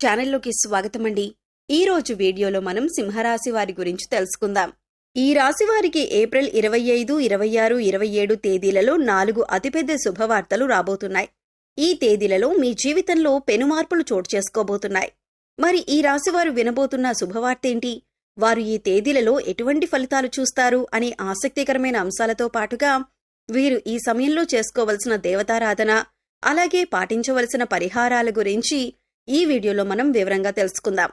ఛానల్లోకి స్వాగతమండి. ఈ రోజు వీడియోలో మనం సింహరాశి వారి గురించి తెలుసుకుందాం. ఈ రాశి వారికి ఏప్రిల్ ఇరవై ఐదు ఇరవై ఆరు ఇరవై ఏడు తేదీలలో నాలుగు అతిపెద్ద శుభవార్తలు రాబోతున్నాయి. ఈ తేదీలలో మీ జీవితంలో పెనుమార్పులు చోటు చేసుకోబోతున్నాయి. మరి ఈ రాశివారు వినబోతున్న శుభవార్త ఏంటి? వారు ఈ తేదీలలో ఎటువంటి ఫలితాలు చూస్తారు? అనే ఆసక్తికరమైన అంశాలతో పాటుగా వీరు ఈ సమయంలో చేసుకోవలసిన దేవతారాధన అలాగే పాటించవలసిన పరిహారాల గురించి ఈ వీడియోలో మనం వివరంగా తెలుసుకుందాం.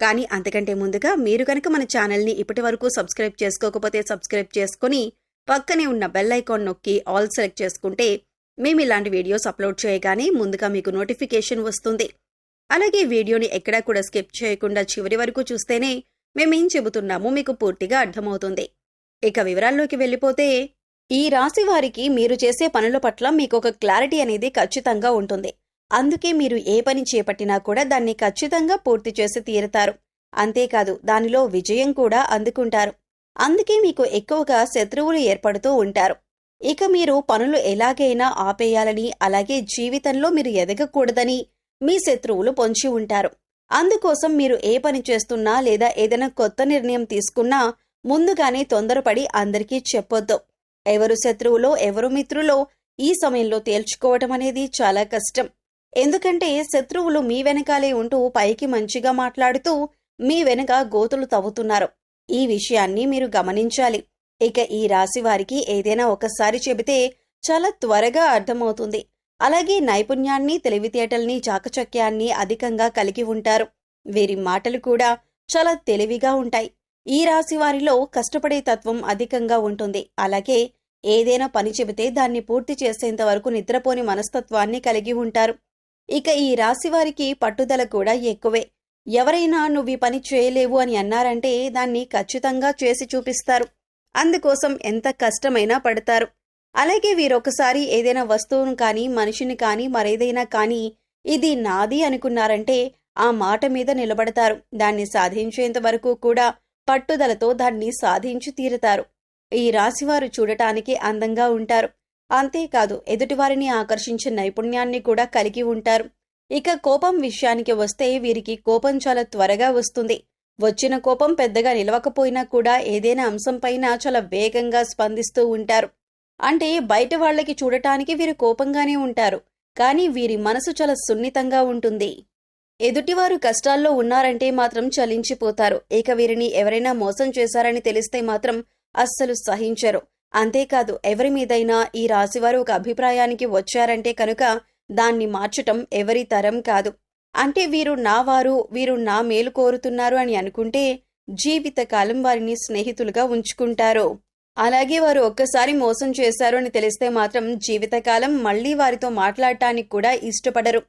కానీ అంతకంటే ముందుగా మీరు కనుక మన ఛానల్ని ఇప్పటి వరకు సబ్స్క్రైబ్ చేసుకోకపోతే సబ్స్క్రైబ్ చేసుకుని పక్కనే ఉన్న బెల్ ఐకాన్ నొక్కి ఆల్ సెలెక్ట్ చేసుకుంటే మేము ఇలాంటి వీడియోస్ అప్లోడ్ చేయగానే ముందుగా మీకు నోటిఫికేషన్ వస్తుంది. అలాగే వీడియోని ఎక్కడా కూడా స్కిప్ చేయకుండా చివరి వరకు చూస్తేనే మేమేం చెబుతున్నామో మీకు పూర్తిగా అర్థమవుతుంది. ఇక వివరాల్లోకి వెళ్ళిపోతే ఈ రాశి వారికి మీరు చేసే పనుల పట్ల మీకు ఒక క్లారిటీ అనేది ఖచ్చితంగా ఉంటుంది. అందుకే మీరు ఏ పని చేపట్టినా కూడా దాన్ని ఖచ్చితంగా పూర్తి చేసి తీరుతారు. అంతేకాదు దానిలో విజయం కూడా అందుకుంటారు. అందుకే మీకు ఎక్కువగా శత్రువులు ఏర్పడుతూ ఉంటారు. ఇక మీరు పనులు ఎలాగైనా ఆపేయాలని అలాగే జీవితంలో మీరు ఎదగకూడదని మీ శత్రువులు పొంచి ఉంటారు. అందుకోసం మీరు ఏ పని చేస్తున్నా లేదా ఏదైనా కొత్త నిర్ణయం తీసుకున్నా ముందుగానే తొందరపడి అందరికీ చెప్పొద్దు. ఎవరు శత్రువులో ఎవరు మిత్రులో ఈ సమయంలో తేల్చుకోవటం అనేది చాలా కష్టం. ఎందుకంటే శత్రువులు మీ వెనకాలే ఉంటూ పైకి మంచిగా మాట్లాడుతూ మీ వెనక గోతులు తవ్వుతున్నారు. ఈ విషయాన్ని మీరు గమనించాలి. ఇక ఈ రాశి వారికి ఏదైనా ఒకసారి చెబితే చాలా త్వరగా అర్థమవుతుంది. అలాగే నైపుణ్యాన్ని తెలివితేటల్ని చాకచక్యాన్ని అధికంగా కలిగి ఉంటారు. వీరి మాటలు కూడా చాలా తెలివిగా ఉంటాయి. ఈ రాశి వారిలో కష్టపడే తత్వం అధికంగా ఉంటుంది. అలాగే ఏదైనా పని చెబితే దాన్ని పూర్తి చేసేంత వరకు నిద్రపోని మనస్తత్వాన్ని కలిగి ఉంటారు. ఇక ఈ రాశి వారికి పట్టుదల కూడా ఎక్కువే. ఎవరైనా నువ్వు ఈ పని చేయలేవు అని అన్నారంటే దాన్ని ఖచ్చితంగా చేసి చూపిస్తారు. అందుకోసం ఎంత కష్టమైనా పడతారు. అలాగే వీరొకసారి ఏదైనా వస్తువును కానీ మనిషిని కానీ మరేదైనా కానీ ఇది నాది అనుకున్నారంటే ఆ మాట మీద నిలబడతారు. దాన్ని సాధించేంత వరకు కూడా పట్టుదలతో దాన్ని సాధించి తీరుతారు. ఈ రాశివారు చూడటానికి అందంగా ఉంటారు. అంతేకాదు ఎదుటివారిని ఆకర్షించే నైపుణ్యాన్ని కూడా కలిగి ఉంటారు. ఇక కోపం విషయానికి వస్తే వీరికి కోపం చాలా త్వరగా వస్తుంది. వచ్చిన కోపం పెద్దగా నిలవకపోయినా కూడా ఏదైనా అంశంపైన చాలా వేగంగా స్పందిస్తూ ఉంటారు. అంటే బయట వాళ్ళకి చూడటానికి వీరు కోపంగానే ఉంటారు. కానీ వీరి మనసు చాలా సున్నితంగా ఉంటుంది. ఎదుటివారు కష్టాల్లో ఉన్నారంటే మాత్రం చలించిపోతారు. ఇక వీరిని ఎవరైనా మోసం చేశారని తెలిస్తే మాత్రం అస్సలు సహించరు. అంతేకాదు ఎవరి మీదైనా ఈ రాశివారు ఒక అభిప్రాయానికి వచ్చారంటే కనుక దాన్ని మార్చటం ఎవరి తరం కాదు. అంటే వీరు నా వారు వీరు నా మేలు కోరుతున్నారు అని అనుకుంటే జీవితకాలం వారిని స్నేహితులుగా ఉంచుకుంటారు. అలాగే వారు ఒక్కసారి మోసం చేశారు అని తెలిస్తే మాత్రం జీవితకాలం మళ్ళీ వారితో మాట్లాడటానికి కూడా ఇష్టపడరు.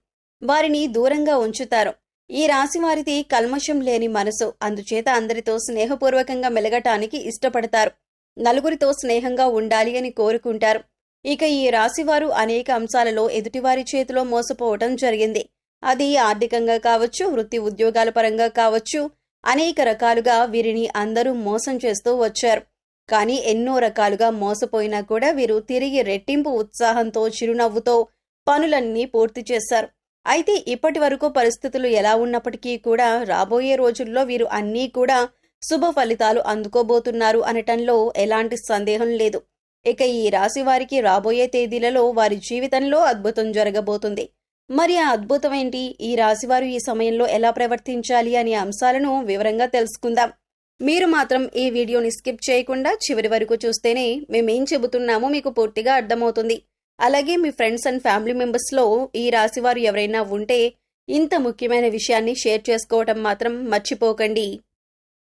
వారిని దూరంగా ఉంచుతారు. ఈ రాశి వారిది కల్మషం లేని మనసు అందుచేత అందరితో స్నేహపూర్వకంగా మెలగటానికి ఇష్టపడతారు. నలుగురితో స్నేహంగా ఉండాలి అని కోరుకుంటారు. ఇక ఈ రాశివారు అనేక అంశాలలో ఎదుటివారి చేతిలో మోసపోవటం జరిగింది. అది ఆర్థికంగా కావచ్చు వృత్తి ఉద్యోగాల పరంగా కావచ్చు అనేక రకాలుగా వీరిని అందరూ మోసం చేస్తూ వచ్చారు. కానీ ఎన్నో రకాలుగా మోసపోయినా కూడా వీరు తిరిగి రెట్టింపు ఉత్సాహంతో చిరునవ్వుతో పనులన్నీ పూర్తి చేశారు. అయితే ఇప్పటి వరకు పరిస్థితులు ఎలా ఉన్నప్పటికీ కూడా రాబోయే రోజుల్లో వీరు అన్నీ కూడా శుభ ఫలితాలు అందుకోబోతున్నారు అనటంలో ఎలాంటి సందేహం లేదు. ఇక ఈ రాశి వారికి రాబోయే తేదీలలో వారి జీవితంలో అద్భుతం జరగబోతుంది. మరి ఆ అద్భుతం ఏంటి? ఈ రాశివారు ఈ సమయంలో ఎలా ప్రవర్తించాలి అనే అంశాలను వివరంగా తెలుసుకుందాం. మీరు మాత్రం ఈ వీడియోని స్కిప్ చేయకుండా చివరి వరకు చూస్తేనే మేమేం చెబుతున్నామో మీకు పూర్తిగా అర్థమవుతుంది. అలాగే మీ ఫ్రెండ్స్ అండ్ ఫ్యామిలీ మెంబర్స్లో ఈ రాశివారు ఎవరైనా ఉంటే ఇంత ముఖ్యమైన విషయాన్ని షేర్ చేసుకోవటం మాత్రం మర్చిపోకండి.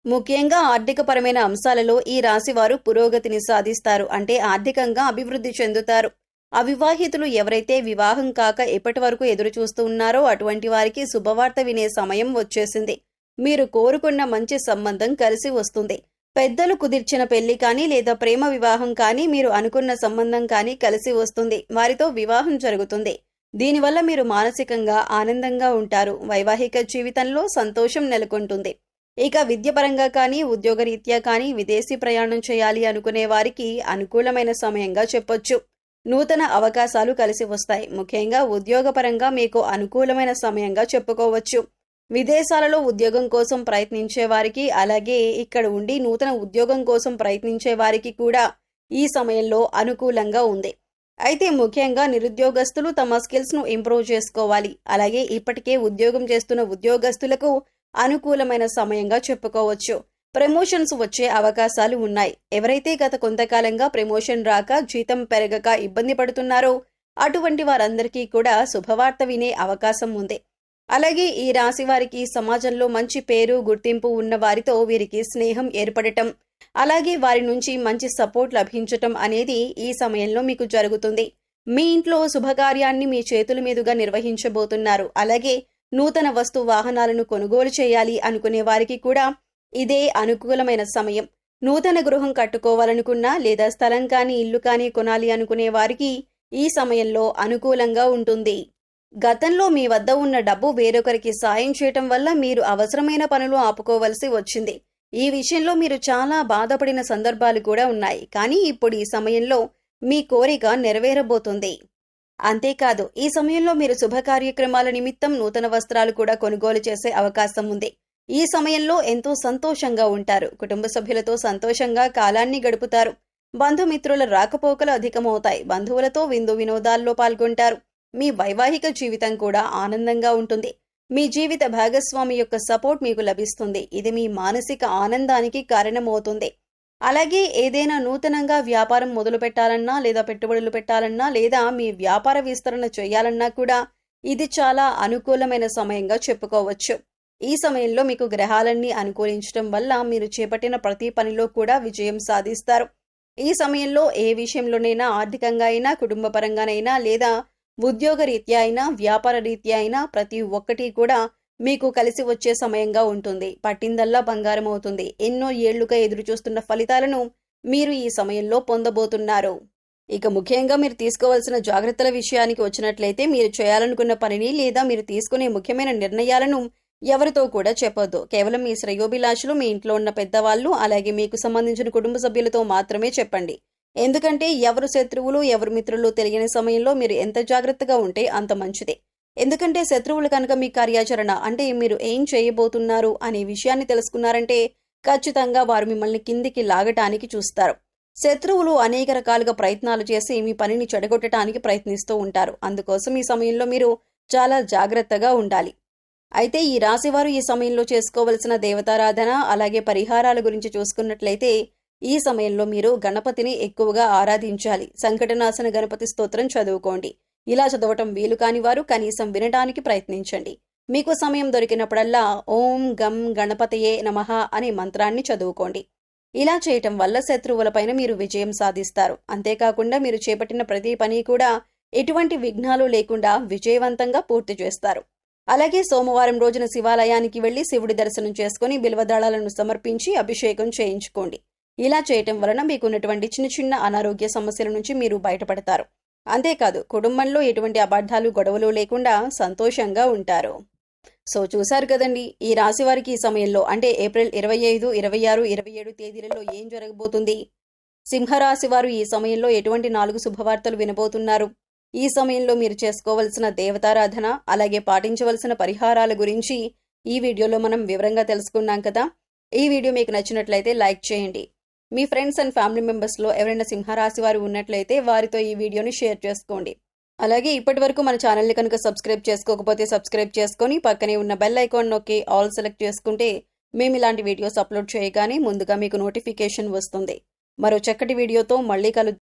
ముఖ్యంగా ఆర్థికపరమైన అంశాలలో ఈ రాశివారు పురోగతిని సాధిస్తారు. అంటే ఆర్థికంగా అభివృద్ధి చెందుతారు. అవివాహితులు ఎవరైతే వివాహం కాక ఎప్పటి వరకు ఎదురు చూస్తూ ఉన్నారో అటువంటి వారికి శుభవార్త వినే సమయం వచ్చేసింది. మీరు కోరుకున్న మంచి సంబంధం కలిసి వస్తుంది. పెద్దలు కుదిర్చిన పెళ్ళి కానీ లేదా ప్రేమ వివాహం కానీ మీరు అనుకున్న సంబంధం కానీ కలిసి వస్తుంది. వారితో వివాహం జరుగుతుంది. దీనివల్ల మీరు మానసికంగా ఆనందంగా ఉంటారు. వైవాహిక జీవితంలో సంతోషం నెలకొంటుంది. ఇక విద్యపరంగా కానీ ఉద్యోగరీత్యా కానీ విదేశీ ప్రయాణం చేయాలి అనుకునే వారికి అనుకూలమైన సమయంగా చెప్పొచ్చు. నూతన అవకాశాలు కలిసి వస్తాయి. ముఖ్యంగా ఉద్యోగపరంగా మీకు అనుకూలమైన సమయంగా చెప్పుకోవచ్చు. విదేశాలలో ఉద్యోగం కోసం ప్రయత్నించే వారికి అలాగే ఇక్కడ ఉండి నూతన ఉద్యోగం కోసం ప్రయత్నించే వారికి కూడా ఈ సమయంలో అనుకూలంగా ఉంది. అయితే ముఖ్యంగా నిరుద్యోగస్తులు తమ స్కిల్స్ను ఇంప్రూవ్ చేసుకోవాలి. అలాగే ఇప్పటికే ఉద్యోగం చేస్తున్న ఉద్యోగస్తులకు అనుకూలమైన సమయంగా చెప్పుకోవచ్చు. ప్రమోషన్స్ వచ్చే అవకాశాలు ఉన్నాయి. ఎవరైతే గత కొంతకాలంగా ప్రమోషన్ రాక జీతం పెరగక ఇబ్బంది పడుతున్నారో అటువంటి వారందరికీ కూడా శుభవార్త వినే అవకాశం ఉంది. అలాగే ఈ రాశి వారికి సమాజంలో మంచి పేరు గుర్తింపు ఉన్న వారితో వీరికి స్నేహం ఏర్పడటం అలాగే వారి నుంచి మంచి సపోర్ట్ లభించటం అనేది ఈ సమయంలో మీకు జరుగుతుంది. మీ ఇంట్లో శుభకార్యాన్ని మీ చేతుల మీదుగా నిర్వహించబోతున్నారు. అలాగే నూతన వస్తు వాహనాలను కొనుగోలు చేయాలి అనుకునే వారికి కూడా ఇదే అనుకూలమైన సమయం. నూతన గృహం కట్టుకోవాలనుకున్నా లేదా స్థలం కానీ ఇల్లు కానీ కొనాలి అనుకునే వారికి ఈ సమయంలో అనుకూలంగా ఉంటుంది. గతంలో మీ వద్ద ఉన్న డబ్బు వేరొకరికి సాయం చేయటం వల్ల మీరు అవసరమైన పనులు ఆపుకోవలసి వచ్చింది. ఈ విషయంలో మీరు చాలా బాధపడిన సందర్భాలు కూడా ఉన్నాయి. కానీ ఇప్పుడు ఈ సమయంలో మీ కోరిక నెరవేరబోతుంది. అంతేకాదు ఈ సమయంలో మీరు శుభ కార్యక్రమాల నిమిత్తం నూతన వస్త్రాలు కూడా కొనుగోలు చేసే అవకాశం ఉంది. ఈ సమయంలో ఎంతో సంతోషంగా ఉంటారు. కుటుంబ సభ్యులతో సంతోషంగా కాలాన్ని గడుపుతారు. బంధుమిత్రుల రాకపోకలు అధికమవుతాయి. బంధువులతో విందు వినోదాల్లో పాల్గొంటారు. మీ వైవాహిక జీవితం కూడా ఆనందంగా ఉంటుంది. మీ జీవిత భాగస్వామి యొక్క సపోర్ట్ మీకు లభిస్తుంది. ఇది మీ మానసిక ఆనందానికి కారణమవుతుంది. అలాగే ఏదైనా నూతనంగా వ్యాపారం మొదలు పెట్టాలన్నా లేదా పెట్టుబడులు పెట్టాలన్నా లేదా మీ వ్యాపార విస్తరణ చేయాలన్నా కూడా ఇది చాలా అనుకూలమైన సమయంగా చెప్పుకోవచ్చు. ఈ సమయంలో మీకు గ్రహాలన్నీ అనుకూలించడం వల్ల మీరు చేపట్టిన ప్రతి పనిలో కూడా విజయం సాధిస్తారు. ఈ సమయంలో ఏ విషయంలోనైనా ఆర్థికంగా అయినా కుటుంబ పరంగానైనా లేదా ఉద్యోగ రీత్యా అయినా వ్యాపార రీత్యా అయినా ప్రతి ఒక్కటి కూడా మీకు కలిసి వచ్చే సమయంగా ఉంటుంది. పట్టిందల్లా బంగారం అవుతుంది. ఎన్నో ఏళ్ళుగా ఎదురుచూస్తున్న ఫలితాలను మీరు ఈ సమయంలో పొందబోతున్నారు. ఇక ముఖ్యంగా మీరు తీసుకోవాల్సిన జాగ్రత్తల విషయానికి వచ్చినట్లయితే మీరు చేయాలనుకున్న పనిని లేదా మీరు తీసుకునే ముఖ్యమైన నిర్ణయాలను ఎవరితో కూడా చెప్పొద్దు. కేవలం మీ శ్రేయోభిలాషులు మీ ఇంట్లో ఉన్న పెద్దవాళ్ళు అలాగే మీకు సంబంధించిన కుటుంబ సభ్యులతో మాత్రమే చెప్పండి. ఎందుకంటే ఎవరు శత్రువులు ఎవరు మిత్రులు తెలియని సమయంలో మీరు ఎంత జాగ్రత్తగా ఉంటే అంత మంచిది. ఎందుకంటే శత్రువులు కనుక మీ కార్యాచరణ అంటే మీరు ఏం చేయబోతున్నారు అనే విషయాన్ని తెలుసుకున్నారంటే ఖచ్చితంగా వారు మిమ్మల్ని కిందికి లాగటానికి చూస్తారు. శత్రువులు అనేక రకాలుగా ప్రయత్నాలు చేసి మీ పనిని చెడగొట్టడానికి ప్రయత్నిస్తూ ఉంటారు. అందుకోసం ఈ సమయంలో మీరు చాలా జాగ్రత్తగా ఉండాలి. అయితే ఈ రాశివారు ఈ సమయంలో చేసుకోవలసిన దేవతారాధన అలాగే పరిహారాల గురించి చూసుకున్నట్లయితే ఈ సమయంలో మీరు గణపతిని ఎక్కువగా ఆరాధించాలి. సంకటనాశన గణపతి స్తోత్రం చదువుకోండి. ఇలా చదవటం వీలు కాని వారు కనీసం వినడానికి ప్రయత్నించండి. మీకు సమయం దొరికినప్పుడల్లా ఓం గం గణపతయే నమః అనే మంత్రాన్ని చదువుకోండి. ఇలా చేయటం వల్ల శత్రువులపైన మీరు విజయం సాధిస్తారు. అంతేకాకుండా మీరు చేపట్టిన ప్రతి పని కూడా ఎటువంటి విఘ్నాలు లేకుండా విజయవంతంగా పూర్తి చేస్తారు. అలాగే సోమవారం రోజున శివాలయానికి వెళ్ళి శివుడి దర్శనం చేసుకుని బిల్వదళాలను సమర్పించి అభిషేకం చేయించుకోండి. ఇలా చేయటం వలన మీకున్నటువంటి చిన్న చిన్న అనారోగ్య సమస్యల నుంచి మీరు బయటపడతారు. అంతేకాదు కుటుంబంలో ఎటువంటి అబద్ధాలు గొడవలు లేకుండా సంతోషంగా ఉంటారు. సో చూశారు కదండి ఈ రాశి వారికి ఈ సమయంలో అంటే ఏప్రిల్ ఇరవై ఐదు ఇరవై ఆరు ఇరవై ఏడు తేదీలలో ఏం జరగబోతుంది? సింహరాశి వారు ఈ సమయంలో ఎటువంటి నాలుగు శుభవార్తలు వినబోతున్నారు? ఈ సమయంలో మీరు చేసుకోవలసిన దేవతారాధన అలాగే పాటించవలసిన పరిహారాల గురించి ఈ వీడియోలో మనం వివరంగా తెలుసుకున్నాం కదా. ఈ వీడియో మీకు నచ్చినట్లయితే లైక్ చేయండి. మీ ఫ్రెండ్స్ అండ్ ఫ్యామిలీ మెంబర్స్లో ఎవరైనా సింహరాశి వారు ఉన్నట్లయితే వారితో ఈ వీడియోని షేర్ చేసుకోండి. అలాగే ఇప్పటి వరకు మన ఛానల్ని కనుక సబ్స్క్రైబ్ చేసుకోకపోతే సబ్స్క్రైబ్ చేసుకొని పక్కనే ఉన్న బెల్ ఐకాన్ నొక్కి ఆల్ సెలెక్ట్ చేసుకుంటే మేము ఇలాంటి వీడియోస్ అప్లోడ్ చేయగానే ముందుగా మీకు నోటిఫికేషన్ వస్తుంది. మరో చక్కటి వీడియోతో మళ్ళీ కలు